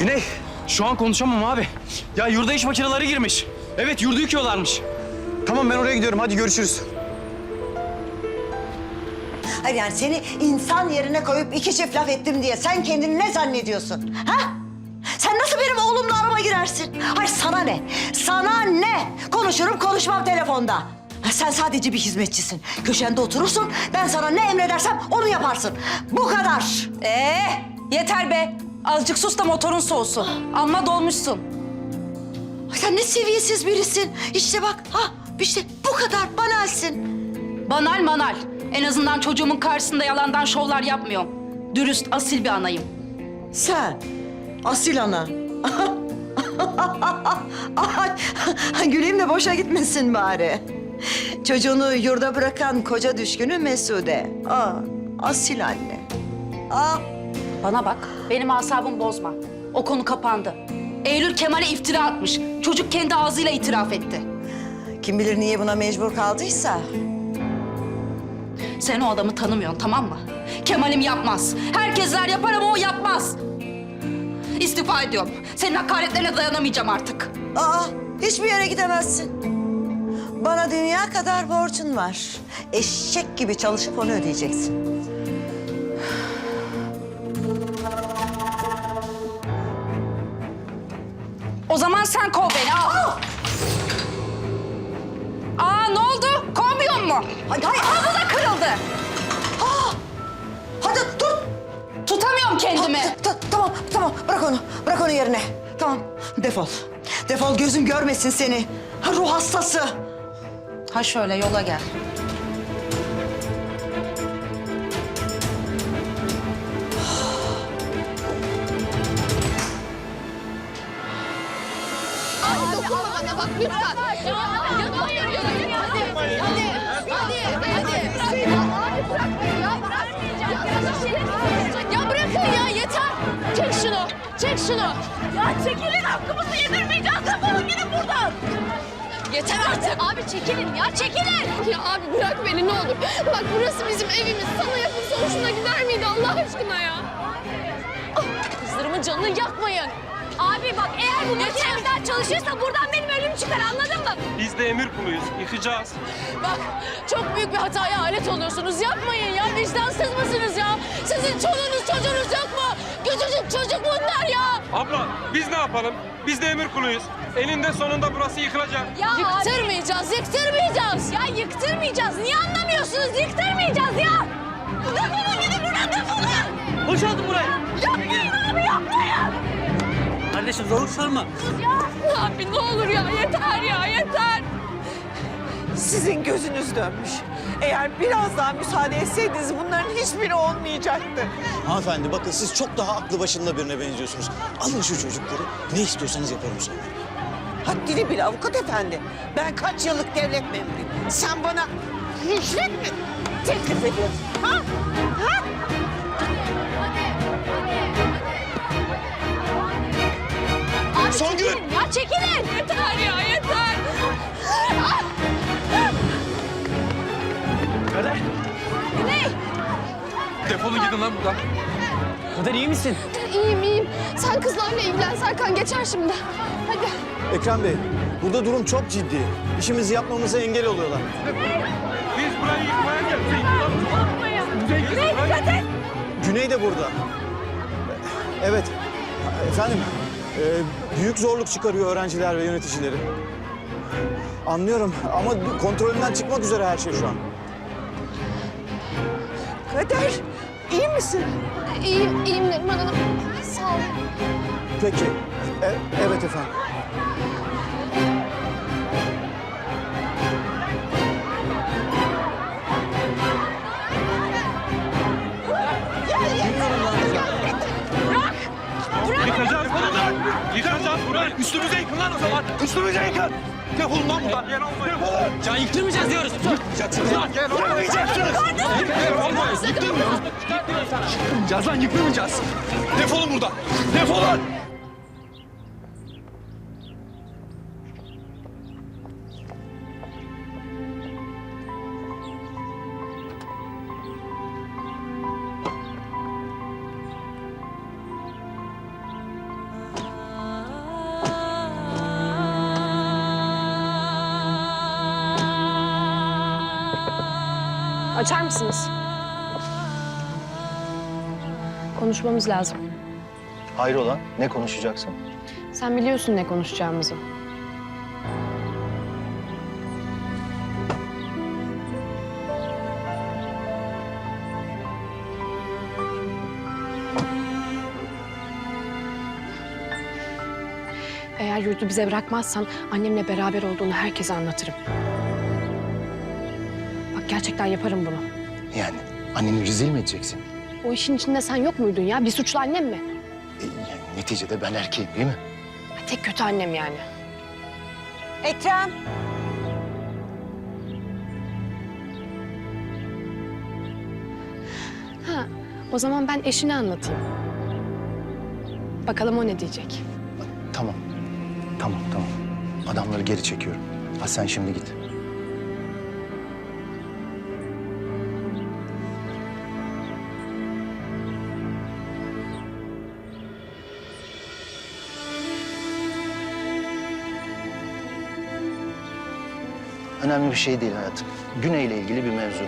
Güney, şu an konuşamam abi. Ya yurda iş makineleri girmiş. Evet, yurdu yıkıyorlarmış. Tamam ben oraya gidiyorum. Hadi görüşürüz. Hayır yani seni insan yerine koyup iki çift laf ettim diye sen kendini ne zannediyorsun? Ha? Sen nasıl benim oğlumla arama girersin? Hayır sana ne? Sana ne? Konuşurum konuşmam telefonda. Ha, Sen sadece bir hizmetçisin. Köşende oturursun. Ben sana ne emredersem onu yaparsın. Bu kadar. Ee, yeter be. Azıcık sus da motorun soğusun. Amma dolmuşsun. Ay, Sen ne seviyesiz birisin. İşte bak ha işte bu kadar banalsin. Banal manal. En azından çocuğumun karşısında yalandan şovlar yapmıyorum. Dürüst, asil bir anayım. Sen asil ana. Ay, Güleyim de boşa gitmesin bari. Çocuğunu yurda bırakan koca düşkünü Mesude. Aa, asil anne. Aa, Bana bak, benim asabımı bozma. O konu kapandı. Eylül Kemal'e iftira atmış. Çocuk kendi ağzıyla itiraf etti. kim bilir niye buna mecbur kaldıysa. Sen o adamı tanımıyorsun tamam mı? Kemal'im yapmaz. Herkesler yapar ama o yapmaz. İstifa ediyorum. Senin hakaretlerine dayanamayacağım artık. Aa, hiçbir yere gidemezsin. Bana dünya kadar borcun var. Eşek gibi çalışıp onu ödeyeceksin. Zaman sen kov beni al. Aa ne oldu? Kovmuyor mu? Ay, ay, Aa bu da kırıldı. Hadi dur. Tutamıyorum kendimi. Ta- tamam, tamam. Bırak onu. Bırak onu yerine. Tamam. Defol. Defol gözüm görmesin seni. Ha, ruh hastası. Ha şöyle yola gel. Bana bak lütfen. Ya, hayır ya. Hadi, hadi, hadi, hadi. Abi bırak beni ya. Ya bırakın ya, yeter. Çek şunu, çek şunu. Ya çekilin, hakkımızı yedirmeyeceğiz. Defolun gidin buradan. Yeter artık. Abi çekilin ya, çekilin. Ya abi bırak beni ne olur. Bak burası bizim evimiz. Sana yapılsa hoşuna gider miydi Allah aşkına ya? Ah, Kızlarımın canını yakmayın. Abi bak eğer bu makine bir daha çalışırsa buradan benim ölüm çıkar anladın mı? Biz de emir kuluyuz. Yıkacağız. Bak çok büyük bir hataya alet oluyorsunuz. Yapmayın ya vicdansız mısınız ya? Sizin çoluğunuz çocuğunuz yok mu? Küçücük çocuk bunlar ya. Abla biz ne yapalım? Biz de emir kuluyuz. Eninde sonunda burası yıkılacak. Ya yıktırmayacağız, yıktırmayacağız. Ya yıktırmayacağız. Niye anlamıyorsunuz? Yıktırmayacağız ya. Defolun gidin buradan defolun. Boşaltın burayı. Yapmayın abi yapmayın. Kardeşim zorluk sarma. Ya abi ne olur ya yeter ya yeter. Sizin gözünüz dönmüş. Eğer biraz daha müsaade etseydiniz bunların hiçbiri olmayacaktı. Hanımefendi bakın siz çok daha aklı başında birine benziyorsunuz. Alın şu çocukları. Ne istiyorsanız yaparım sonra. Haddini bil avukat efendi. Ben kaç yıllık devlet memuruyum. Sen bana rüşvet mi teklif ediyorsun? Ha? Ha? Abi çekilin ya çekilin. Yeter ya yeter. Kader, Güney. defolun gidin lan buradan. Kader iyi misin? İyiyim iyiyim. Sen kızlarla ilgilen Serkan geçer şimdi. Hadi. Ekrem Bey, burada durum çok ciddi. İşimizi yapmamıza engel oluyorlar. Biz burayı yıkmaya geldik. Güney dikkat et. Güney de burada. Evet, efendim. E, büyük zorluk çıkarıyor öğrenciler ve yöneticileri. Anlıyorum ama kontrolünden çıkmak üzere her şey şu an. Kader iyi misin? İyiyim iyiyim Neriman Hanım. Sağ ol. Peki, e- evet efendim. Yıkacağız buradan. Yıkacağız burayı. Üstümüze yıkın lan o zaman. Üstümüze yıkın. Defolun lan buradan. Almayın. Can yıktırmayacağız diyoruz. Yıkmayacaksınız lan. Yıktırmıyoruz. Yıkmayacağız lan yıkmayacağız. Defolun buradan. Defolun. Açar mısınız? Konuşmamız lazım. Hayrola? Ne konuşacaksın? Sen biliyorsun ne konuşacağımızı. Eğer yurdu bize bırakmazsan annemle beraber olduğunu herkese anlatırım. Gerçekten yaparım bunu. Yani anneni rezil mi edeceksin? O işin içinde sen yok muydun ya? Bir suçlu annem mi? E, yani neticede ben erkeğim değil mi? Tek kötü annem yani. Ekrem. Ha, o zaman ben eşine anlatayım. Bakalım o ne diyecek. Tamam. Tamam tamam. Adamları geri çekiyorum. Ha sen şimdi git. Önemli bir şey değil hayatım. Güney'le ilgili bir mevzu.